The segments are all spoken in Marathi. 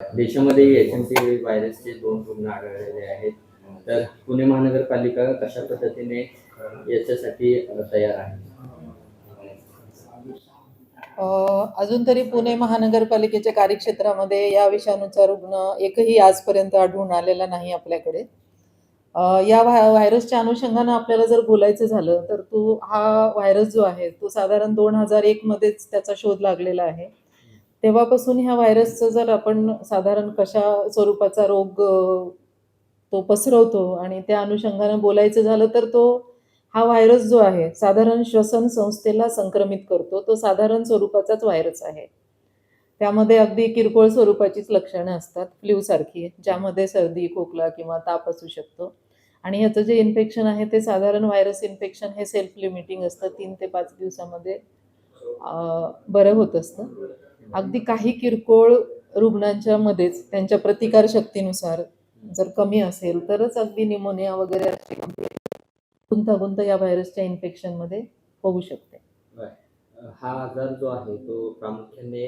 देशामध्ये एच एम पी व्हायरसचे दोन रुग्ण आढळलेले आहेत. तर पुणे महानगरपालिका कशा पद्धतीने याच्यासाठी तयार आहे? अजून तरी पुणे महानगरपालिकेच्या कार्यक्षेत्रामध्ये या विषाणूचा रुग्ण एकही आजपर्यंत आढळून आलेला नाही आपल्याकडे. या व्हाय व्हायरसच्या अनुषंगानं आपल्याला जर बोलायचं झालं तर तो हा व्हायरस जो आहे तो साधारण दोन हजार एकमध्येच त्याचा शोध लागलेला आहे. तेव्हापासून ह्या व्हायरसचं जर आपण साधारण कशा स्वरूपाचा रोग तो पसरवतो आणि त्या अनुषंगानं बोलायचं झालं तर तो हा व्हायरस जो आहे साधारण श्वसन संस्थेला संक्रमित करतो. तो साधारण स्वरूपाचाच व्हायरस आहे. त्यामध्ये अगदी किरकोळ स्वरूपाचीच लक्षणं असतात फ्ल्यूसारखी ज्यामध्ये सर्दी खोकला किंवा ताप असू शकतो. आणि ह्याचं जे इन्फेक्शन आहे ते साधारण व्हायरस इन्फेक्शन हे सेल्फ लिमिटिंग असतं. तीन ते पाच दिवसामध्ये बरं होत असतं. अगदी काही किरकोळ रुग्णांच्या मध्येच त्यांच्या प्रतिकारशक्तीनुसार जर कमी असेल तरच अगदी निमोनिया वगैरे अशी गुंतागुंत या व्हायरसच्या इन्फेक्शनमध्ये होऊ शकते. हा आजार जो आहे तो प्रामुख्याने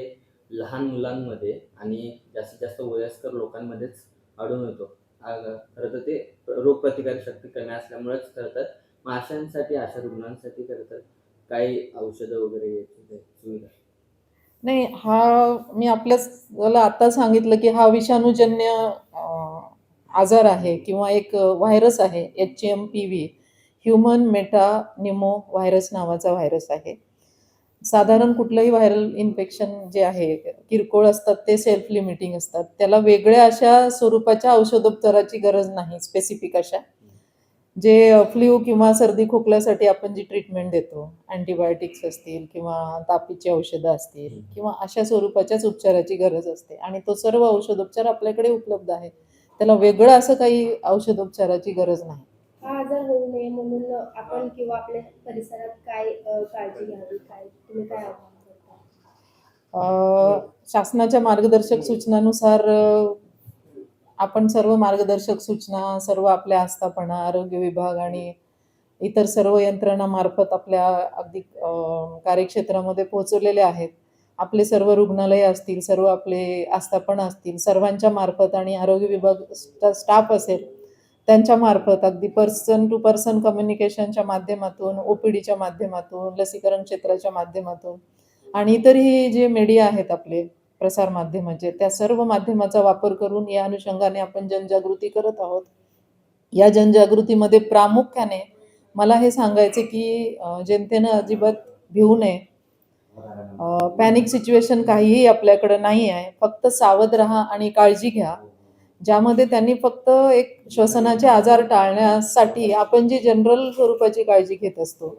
लहान मुलांमध्ये आणि जास्तीत जास्त वयस्कर लोकांमध्येच आढळून येतो. आ, खरं तर ते रोगप्रतिकारक शक्ती कमी असल्यामुळेच खरं तर अशा रुग्णांसाठी खरं तर काही औषधं वगैरे सुविधा नाही हा मी आपल्याला आता सांगितलं की हा विषाणूजन्य आजार आहे किंवा एक व्हायरस आहे H M P V human metapneumovirus नावाचा व्हायरस आहे. साधारण कुठलंही व्हायरल इन्फेक्शन जे आहे किरकोळ असतात ते सेल्फ लिमिटिंग असतात. त्याला वेगळ्या अशा स्वरूपाच्या औषधोपचाराची गरज नाही स्पेसिफिक अशा. जे फ्ल्यू किंवा सर्दी खोकल्यासाठी आपण जी ट्रीटमेंट देतो अँटीबायोटिक्स असतील किंवा तापीची औषधं असतील किंवा अशा स्वरूपाच्याच उपचाराची गरज असते. आणि तो सर्व औषधोपचार आपल्याकडे उपलब्ध आहे त्याला वेगळं असं काही औषधोपचाराची गरज नाही. हा आजार होऊ नये म्हणून आपण किंवा आपल्या परिसरात काय काळजी घ्यावी? काय तुम्ही काय आव्हान करता? अ, शासनाच्या मार्गदर्शक सूचनानुसार आपण सर्व मार्गदर्शक सूचना सर्व आपल्या आस्थापना आरोग्य विभाग आणि इतर सर्व यंत्रणामार्फत आपल्या अगदी कार्यक्षेत्रामध्ये पोहोचवलेले आहेत. आपले सर्व रुग्णालय असतील सर्व आपले आस्थापना असतील सर्वांच्या मार्फत आणि आरोग्य विभाग स्टाफ असेल त्यांच्या मार्फत अगदी पर्सन टू पर्सन कम्युनिकेशनच्या माध्यमातून ओ पी डीच्या माध्यमातून लसीकरण क्षेत्राच्या माध्यमातून आणि इतरही जे मीडिया आहेत आपले प्रसार माध्यमाचे त्या सर्व माध्यमाचा वापर करून या अनुषंगाने आपण जनजागृती करत आहोत. या जनजागृतीमध्ये प्रामुख्याने मला हे सांगायचे की जनतेनं अजिबात भिवू नये. पॅनिक सिच्युएशन काहीही आपल्याकडं नाही आहे. फक्त सावध राहा आणि काळजी घ्या. ज्यामध्ये त्यांनी फक्त एक श्वसनाचे आजार टाळण्यासाठी आपण जी जनरल स्वरूपाची काळजी घेत असतो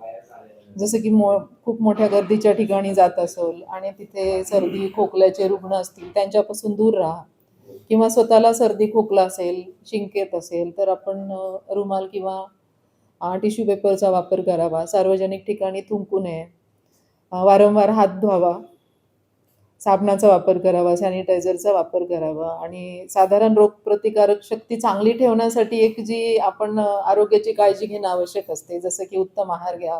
जसं की मो खूप मोठ्या गर्दीच्या ठिकाणी जात असेल आणि तिथे सर्दी खोकल्याचे रुग्ण असतील त्यांच्यापासून दूर राहा. किंवा स्वतःला सर्दी खोकला असेल शिंकेत असेल तर आपण रुमाल किंवा टिश्यू पेपरचा वापर करावा. सार्वजनिक ठिकाणी थुंकू नये. वारंवार हात धुवावा. साबणाचा वापर करावा सॅनिटायझरचा वापर करावा आणि साधारण रोगप्रतिकारक शक्ती चांगली ठेवण्यासाठी एक जी आपण आरोग्याची काळजी घेणं आवश्यक असते जसं की उत्तम आहार घ्या.